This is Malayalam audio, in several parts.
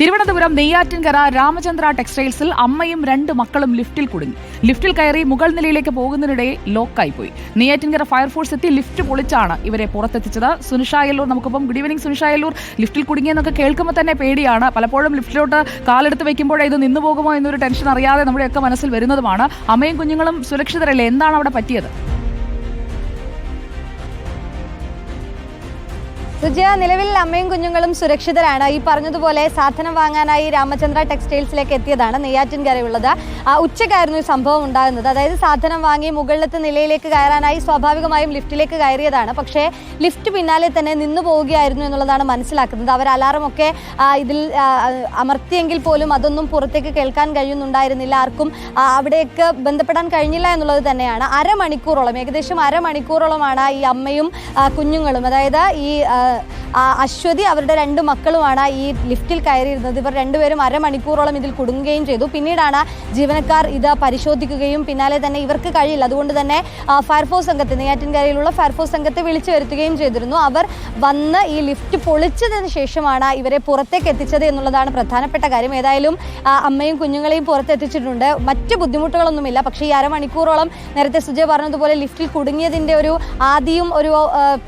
തിരുവനന്തപുരം നെയ്യാറ്റിൻകര രാമചന്ദ്ര ടെക്സ്റ്റൈൽസിൽ അമ്മയും രണ്ട് മക്കളും ലിഫ്റ്റിൽ കുടുങ്ങി. ലിഫ്റ്റിൽ കയറി മുകൾ നിലയിലേക്ക് പോകുന്നതിനിടെ ലോക്കായി പോയി നെയ്യാറ്റിൻകര ഫയർഫോഴ്സ് എത്തി ലിഫ്റ്റ് പൊളിച്ചാണ് ഇവരെ പുറത്തെത്തിച്ചത്. സുനിഷായല്ലൂർ നമുക്കിപ്പം ഗുഡ് ഈവനിങ് സുനിഷായല്ലൂർ ലിഫ്റ്റിൽ കുടുങ്ങിയെന്നൊക്കെ കേൾക്കുമ്പോൾ തന്നെ പേടിയാണ്. പലപ്പോഴും ലിഫ്റ്റിലോട്ട് കാലെടുത്ത് വെക്കുമ്പോഴേ ഇത് നിന്നു പോകുമോ എന്നൊരു ടെൻഷൻ അറിയാതെ നമ്മുടെയൊക്കെ മനസ്സിൽ വരുന്നതുമാണ്. അമ്മയും കുഞ്ഞുങ്ങളും സുരക്ഷിതരല്ലേ? എന്താണ് അവിടെ പറ്റിയത്? സുജയ നിലവിൽ അമ്മയും കുഞ്ഞുങ്ങളും സുരക്ഷിതരാണ്. ഈ പറഞ്ഞതുപോലെ സാധനം വാങ്ങാനായി രാമചന്ദ്ര ടെക്സ്റ്റൈൽസിലേക്ക് എത്തിയതാണ് നെയ്യാറ്റിൻകരയുള്ളത്. ഉച്ചക്കായിരുന്നു ഈ സംഭവം ഉണ്ടാകുന്നത്. അതായത് സാധനം വാങ്ങി മുകളിലത്തെ നിലയിലേക്ക് കയറാനായി സ്വാഭാവികമായും ലിഫ്റ്റിലേക്ക് കയറിയതാണ്. പക്ഷേ ലിഫ്റ്റ് പിന്നാലെ തന്നെ നിന്നു പോവുകയായിരുന്നു എന്നുള്ളതാണ് മനസ്സിലാക്കുന്നത്. അവർ അലാറമൊക്കെ ഇതിൽ അമർത്തിയെങ്കിൽ പോലും അതൊന്നും പുറത്തേക്ക് കേൾക്കാൻ കഴിയുന്നുണ്ടായിരുന്നില്ല. ആർക്കും അവിടേക്ക് ബന്ധപ്പെടാൻ കഴിഞ്ഞില്ല എന്നുള്ളത് തന്നെയാണ്. അരമണിക്കൂറോളം ഏകദേശം അരമണിക്കൂറോളമാണ് ഈ അമ്മയും കുഞ്ഞുങ്ങളും. അതായത് ഈ uh, അശ്വതി അവരുടെ രണ്ട് മക്കളുമാണ് ഈ ലിഫ്റ്റിൽ കയറിയിരുന്നത്. ഇവർ രണ്ടുപേരും അരമണിക്കൂറോളം ഇതിൽ കുടുങ്ങുകയും ചെയ്തു. പിന്നീടാണ് ജീവനക്കാർ ഇത് പരിശോധിക്കുകയും പിന്നാലെ തന്നെ ഇവർക്ക് കഴിയില്ല. അതുകൊണ്ട് തന്നെ ഫയർഫോഴ്സ് സംഘത്തെ നെയ്യാറ്റിൻകരയിലുള്ള ഫയർഫോഴ്സ് സംഘത്തെ വിളിച്ചു വരുത്തുകയും ചെയ്തിരുന്നു. അവർ വന്ന് ഈ ലിഫ്റ്റ് പൊളിച്ചതിന് ശേഷമാണ് ഇവരെ പുറത്തേക്ക് എത്തിച്ചത് എന്നുള്ളതാണ് പ്രധാനപ്പെട്ട കാര്യം. ഏതായാലും അമ്മയും കുഞ്ഞുങ്ങളെയും പുറത്തെത്തിച്ചിട്ടുണ്ട് മറ്റ് ബുദ്ധിമുട്ടുകളൊന്നുമില്ല. പക്ഷേ ഈ അരമണിക്കൂറോളം നേരത്തെ സുജയ് പറഞ്ഞതുപോലെ ലിഫ്റ്റിൽ കുടുങ്ങിയതിന്റെ ഒരു ആദിയും ഒരു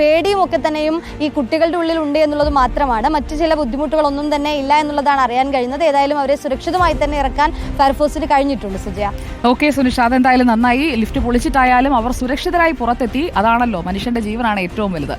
പേടിയും ഒക്കെ തന്നെയും ഈ കുട്ടികളുടെ ഉള്ളിൽ ഉണ്ട് എന്നുള്ളത് മാത്രമാണ്. മറ്റു ചില ബുദ്ധിമുട്ടുകളൊന്നും തന്നെ ഇല്ല എന്നുള്ളതാണ് അറിയാൻ കഴിയുന്നത്. ഏതായാലും അവരെ സുരക്ഷിതമായി തന്നെ ഇറക്കാൻ ഫയർഫോഴ്സിന് കഴിഞ്ഞിട്ടുണ്ട് സുജയ. ഓക്കെ സുനിഷ അതെന്തായാലും നന്നായി. ലിഫ്റ്റ് പൊളിച്ചിട്ടായാലും അവർ സുരക്ഷിതരായി പുറത്തെത്തി. അതാണല്ലോ മനുഷ്യന്റെ ജീവനാണ് ഏറ്റവും വലുത്.